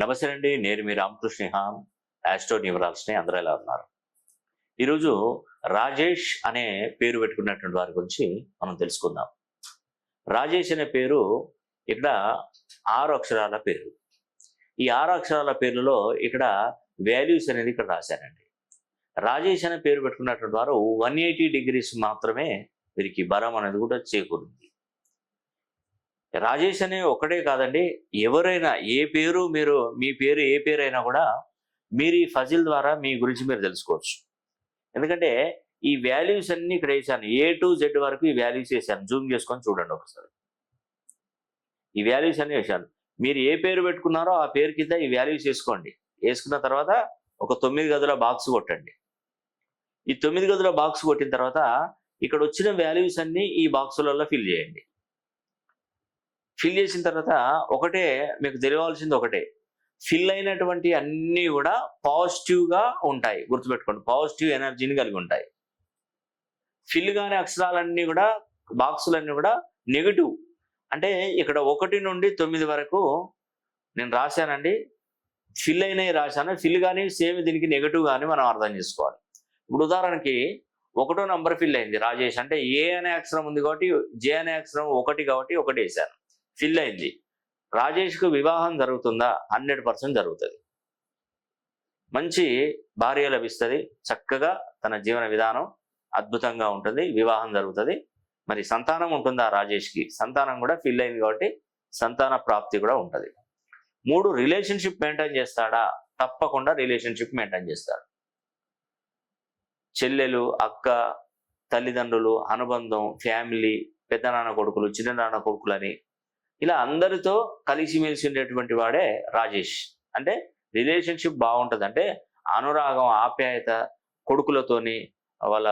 నమస్తే అండి నేను మీ రామకృష్ణ హాన్ యాస్ట్రో న్యూమరాల్స్ని అందరూ ఎలా ఉన్నారు? ఈరోజు రాజేష్ అనే పేరు పెట్టుకున్నటువంటి వారి గురించి మనం తెలుసుకుందాం. రాజేష్ అనే పేరు ఇక్కడ ఆరు అక్షరాల పేరు. ఈ ఆరు అక్షరాల పేర్లలో ఇక్కడ వాల్యూస్ అనేది ఇక్కడ రాశారండి. రాజేష్ అనే పేరు పెట్టుకున్నటువంటి వారు వన్ ఎయిటీ డిగ్రీస్ మాత్రమే వీరికి బలం అనేది కూడా చేకూరింది. రాజేష్ అనే ఒకటే కాదండి. ఎవరైనా ఏ పేరు మీరు మీ పేరు ఏ పేరు అయినా కూడా మీరు ఈ ఫజిల్ ద్వారా మీ గురించి మీరు తెలుసుకోవచ్చు. ఎందుకంటే ఈ వాల్యూస్ అన్ని ఇక్కడ వేసాను. ఏ టు జెడ్ వరకు ఈ వాల్యూస్ వేసాను. జూమ్ చేసుకొని చూడండి ఒకసారి. ఈ వాల్యూస్ అన్ని వేసాను. మీరు ఏ పేరు పెట్టుకున్నారో ఆ పేరు కింద ఈ వాల్యూస్ వేసుకోండి. వేసుకున్న తర్వాత ఒక తొమ్మిది గదుల బాక్స్ కొట్టండి. ఈ తొమ్మిది గదుల బాక్స్ కొట్టిన తర్వాత ఇక్కడ వచ్చిన వాల్యూస్ అన్ని ఈ బాక్సులలో ఫిల్ చేయండి. ఫిల్ చేసిన తర్వాత ఒకటే మీకు తెలియవలసింది ఒకటే. ఫిల్ అయినటువంటి అన్నీ కూడా పాజిటివ్గా ఉంటాయి. గుర్తుపెట్టుకోండి పాజిటివ్ ఎనర్జీని కలిగి ఉంటాయి. ఫిల్ కాని అక్షరాలన్నీ కూడా బాక్సులన్నీ కూడా నెగిటివ్ అంటే ఇక్కడ ఒకటి నుండి తొమ్మిది వరకు నేను రాశానండి. ఫిల్ అయినవి రాశాను. ఫిల్ కానీ సేమ్ దీనికి నెగిటివ్ కానీ మనం అర్థం చేసుకోవాలి. ఇప్పుడు ఉదాహరణకి ఒకటో నంబర్ ఫిల్ అయింది రాజేష్. అంటే ఏ అనే అక్షరం ఉంది కాబట్టి జే అనే అక్షరం ఒకటి కాబట్టి ఒకటి వేశాను. ఫిల్ అయింది రాజేష్కు వివాహం జరుగుతుందా? హండ్రెడ్ పర్సెంట్ జరుగుతుంది. మంచి భార్య లభిస్తుంది. చక్కగా తన జీవన విధానం అద్భుతంగా ఉంటుంది. వివాహం జరుగుతుంది. మరి సంతానం ఉంటుందా రాజేష్కి? సంతానం కూడా ఫిల్ అయింది కాబట్టి సంతాన ప్రాప్తి కూడా ఉంటుంది. మూడు రిలేషన్షిప్ మెయింటైన్ చేస్తాడా? తప్పకుండా రిలేషన్షిప్ మెయింటైన్ చేస్తాడు. చెల్లెలు అక్క తల్లిదండ్రులు అనుబంధం ఫ్యామిలీ పెద్దనాన్న కొడుకులు చిన్ననాన్న కొడుకులని ఇలా అందరితో కలిసిమెలిసి ఉండేటువంటి వాడే రాజేష్. అంటే రిలేషన్షిప్ బాగుంటుంది. అంటే అనురాగం ఆప్యాయత కొడుకులతోని వాళ్ళ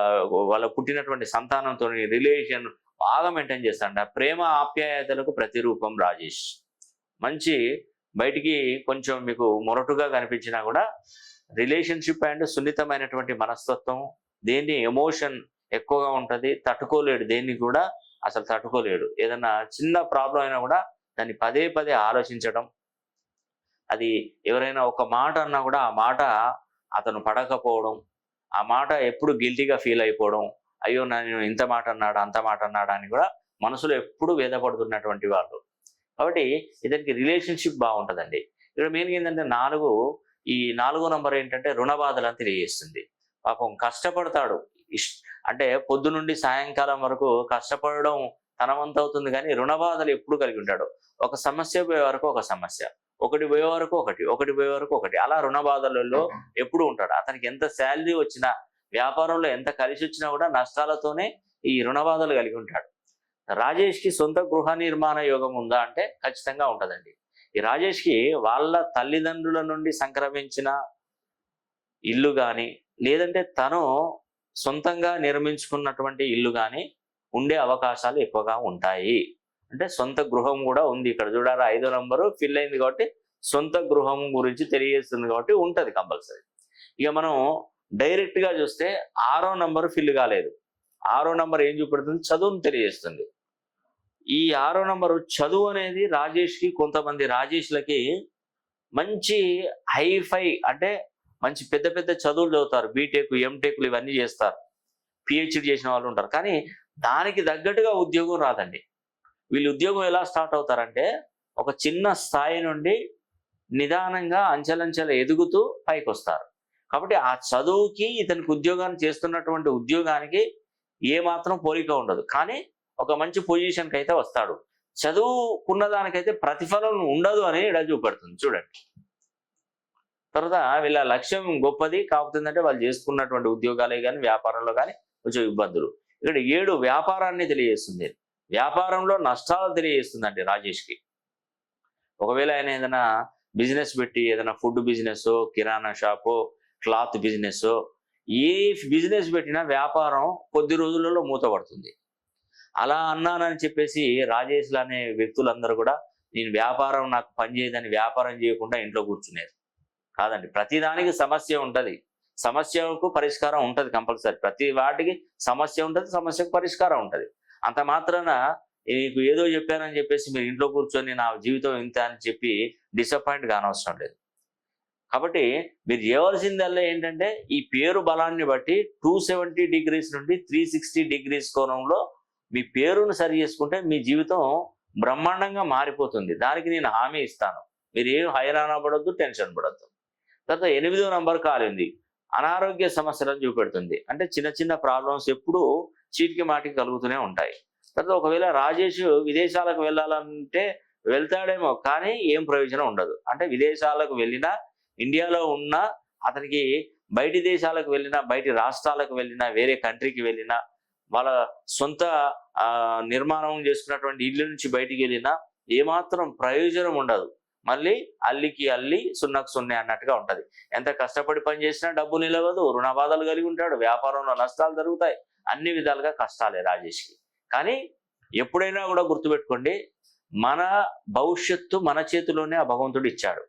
వాళ్ళ పుట్టినటువంటి సంతానంతో రిలేషన్ బాగా మెయింటైన్ చేస్తాడ ప్రేమ ఆప్యాయతలకు ప్రతిరూపం రాజేష్. మంచి బయటికి కొంచెం మీకు మొరటుగా కనిపించినా కూడా రిలేషన్షిప్ అండ్ సున్నితమైనటువంటి మనస్తత్వం దేన్ని ఎమోషన్ ఎక్కువగా ఉంటుంది తట్టుకోలేడు దేన్ని కూడా అసలు తట్టుకోలేడు. ఏదన్నా చిన్న ప్రాబ్లం అయినా కూడా దాన్ని పదే పదే ఆలోచించడం అది ఎవరైనా ఒక మాట అన్నా కూడా ఆ మాట అతను పడకపోవడం ఆ మాట ఎప్పుడు గిల్టీగా ఫీల్ అయిపోవడం అయ్యో నేను ఇంత మాట అన్నాడా అంత మాట అన్నాడా అని కూడా మనసులో ఎప్పుడు వేదపడుతున్నటువంటి వాళ్ళు. కాబట్టి ఇతనికి రిలేషన్షిప్ బాగుంటుందండి. ఇక్కడ మెయిన్ ఏంటంటే నాలుగు ఈ నాలుగో నంబర్ ఏంటంటే రుణ బాధలు అని తెలియజేస్తుంది. పాపం కష్టపడతాడు. అంటే పొద్దు నుండి సాయంకాలం వరకు కష్టపడడం తనవంత అవుతుంది కానీ రుణ బాధలు ఎప్పుడు కలిగి ఉంటాడు. ఒక సమస్య పోయే వరకు ఒక సమస్య ఒకటి పోయే వరకు ఒకటి ఒకటి పోయే వరకు ఒకటి అలా రుణ బాధలలో ఎప్పుడు ఉంటాడు. అతనికి ఎంత శాలరీ వచ్చినా వ్యాపారంలో ఎంత కలిసి వచ్చినా కూడా నష్టాలతోనే ఈ రుణ బాధలు కలిగి ఉంటాడు. రాజేష్కి సొంత గృహ నిర్మాణ యోగం ఉందా అంటే ఖచ్చితంగా ఉంటుందండి. ఈ రాజేష్కి వాళ్ళ తల్లిదండ్రుల నుండి సంక్రమించిన ఇల్లు కానీ లేదంటే తను సొంతంగా నిర్మించుకున్నటువంటి ఇల్లు కానీ ఉండే అవకాశాలు ఎక్కువగా ఉంటాయి. అంటే సొంత గృహం కూడా ఉంది. ఇక్కడ చూడాలి ఐదో నంబరు ఫిల్ అయింది కాబట్టి సొంత గృహం గురించి తెలియజేస్తుంది కాబట్టి ఉంటుంది కంపల్సరీ. ఇక మనం డైరెక్ట్గా చూస్తే ఆరో నంబరు ఫిల్ కాలేదు. ఆరో నంబర్ ఏం చూపెడుతుంది? చదువును తెలియజేస్తుంది. ఈ ఆరో నంబరు చదువు అనేది రాజేష్కి కొంతమంది రాజేష్లకి మంచి హైఫై అంటే మంచి పెద్ద పెద్ద చదువులు చదువుతారు బీటెక్ ఎంటెక్లు ఇవన్నీ చేస్తారు. పిహెచ్డి చేసిన వాళ్ళు ఉంటారు. కానీ దానికి తగ్గట్టుగా ఉద్యోగం రాదండి. వీళ్ళు ఉద్యోగం ఎలా స్టార్ట్ అవుతారంటే ఒక చిన్న స్థాయి నుండి నిదానంగా అంచెలంచెల ఎదుగుతూ పైకి వస్తారు కాబట్టి ఆ చదువుకి ఇతనికి ఉద్యోగాన్ని చేస్తున్నటువంటి ఉద్యోగానికి ఏ మాత్రం పోలిక ఉండదు. కానీ ఒక మంచి పొజిషన్కి అయితే వస్తాడు. చదువుకున్న దానికైతే ప్రతిఫలం ఉండదు అని ఇక్కడ చూపెడుతుంది చూడండి. తర్వాత వీళ్ళ లక్ష్యం గొప్పది. కాకపోతుందంటే వాళ్ళు చేసుకున్నటువంటి ఉద్యోగాలే కానీ వ్యాపారంలో కానీ కొంచెం ఇబ్బందులు. ఇక్కడ ఏడు వ్యాపారాన్ని తెలియజేస్తుంది. వ్యాపారంలో నష్టాలు తెలియజేస్తుందండి రాజేష్కి. ఒకవేళ ఆయన ఏదైనా బిజినెస్ పెట్టి ఏదైనా ఫుడ్ బిజినెస్ కిరాణా షాపు క్లాత్ బిజినెస్ ఏ బిజినెస్ పెట్టినా వ్యాపారం కొద్ది రోజులలో మూతపడుతుంది. అలా అన్నానని చెప్పేసి రాజేష్లు అనే వ్యక్తులందరూ కూడా నేను వ్యాపారం నాకు పని చేయదని వ్యాపారం చేయకుండా ఇంట్లో కూర్చునేది కాదండి. ప్రతిదానికి సమస్య ఉంటుంది. సమస్యకు పరిష్కారం ఉంటుంది కంపల్సరీ. ప్రతి వాటికి సమస్య ఉంటుంది సమస్యకు పరిష్కారం ఉంటుంది. అంత మాత్రాన నీకు ఏదో చెప్పానని చెప్పేసి మీరు ఇంట్లో కూర్చొని నా జీవితం ఇంత అని చెప్పి డిసప్పాయింట్ కానవసరం లేదు. కాబట్టి మీరు చేయవలసిందల్లా ఏంటంటే ఈ పేరు బలాన్ని బట్టి టూ సెవెంటీ డిగ్రీస్ నుండి త్రీ సిక్స్టీ డిగ్రీస్ కోణంలో మీ పేరును సరి చేసుకుంటే మీ జీవితం బ్రహ్మాండంగా మారిపోతుంది. దానికి నేను హామీ ఇస్తాను. మీరు ఏం హైరాణ పడద్దు టెన్షన్ పడద్దు. తర్వాత ఎనిమిదో నంబర్ కాలింది అనారోగ్య సమస్యలను చూపెడుతుంది. అంటే చిన్న చిన్న ప్రాబ్లమ్స్ ఎప్పుడూ చీటికి మాటికి కలుగుతూనే ఉంటాయి. తర్వాత ఒకవేళ రాజేష్ విదేశాలకు వెళ్ళాలంటే వెళ్తాడేమో కానీ ఏం ప్రయోజనం ఉండదు. అంటే విదేశాలకు వెళ్ళినా ఇండియాలో ఉన్నా అతనికి బయటి దేశాలకు వెళ్ళినా బయటి రాష్ట్రాలకు వెళ్ళినా వేరే కంట్రీకి వెళ్ళినా వాళ్ళ సొంత నిర్మాణం చేసుకున్నటువంటి ఇల్లు నుంచి బయటికి వెళ్ళినా ఏమాత్రం ప్రయోజనం ఉండదు. మళ్ళీ అల్లికి అల్లి సున్నకు సున్నే అన్నట్టుగా ఉంటది. ఎంత కష్టపడి పని చేసినా డబ్బు నిలవదు రుణ బాధలు కలిగి ఉంటాడు వ్యాపారంలో నష్టాలు జరుగుతాయి అన్ని విధాలుగా కష్టాలే రాజేష్కి. కానీ ఎప్పుడైనా కూడా గుర్తుపెట్టుకోండి మన భవిష్యత్తు మన చేతిలోనే ఆ భగవంతుడు ఇచ్చాడు.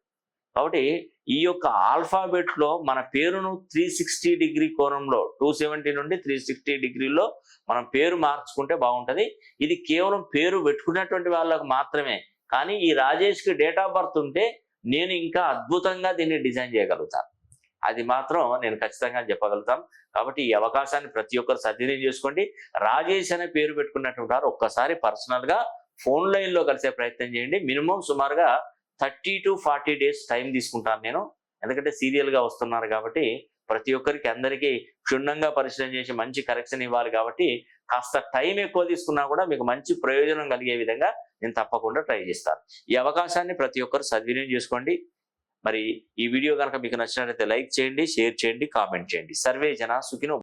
కాబట్టి ఈ యొక్క ఆల్ఫాబెట్లో మన పేరును త్రీ సిక్స్టీ డిగ్రీ కోణంలో టూ సెవెంటీ నుండి త్రీ సిక్స్టీ డిగ్రీలో మనం పేరు మార్చుకుంటే బాగుంటుంది. ఇది కేవలం పేరు పెట్టుకున్నటువంటి వాళ్ళకు మాత్రమే కానీ ఈ రాజేష్కి డేట్ ఆఫ్ బర్త్ ఉంటే నేను ఇంకా అద్భుతంగా దీన్ని డిజైన్ చేయగలుగుతాను. అది మాత్రం నేను ఖచ్చితంగా చెప్పగలుగుతాం కాబట్టి ఈ అవకాశాన్ని ప్రతి ఒక్కరు సద్వినియోగం చేసుకోండి. రాజేష్ అనే పేరు పెట్టుకున్నటువంటి వారు ఒక్కసారి పర్సనల్గా ఫోన్ లైన్లో కలిసే ప్రయత్నం చేయండి. మినిమం సుమారుగా thirty to forty days time తీసుకుంటాను నేను. ఎందుకంటే సీరియల్గా వస్తున్నారు కాబట్టి ప్రతి ఒక్కరికి అందరికీ క్షుణ్ణంగా పరిశీలన చేసి మంచి కరెక్షన్ ఇవ్వాలి కాబట్టి కాస్త టైం ఎక్కువ తీసుకున్నా కూడా మీకు మంచి ప్రయోజనం కలిగే విధంగా నేను తప్పకుండా ట్రై చేస్తాను. ఈ అవకాశాన్ని ప్రతి ఒక్కరు సద్వినియోగం చేసుకోండి. మరి ఈ వీడియో కనుక మీకు నచ్చినట్లయితే లైక్ చేయండి షేర్ చేయండి కామెంట్ చేయండి. సర్వే జన సుఖినో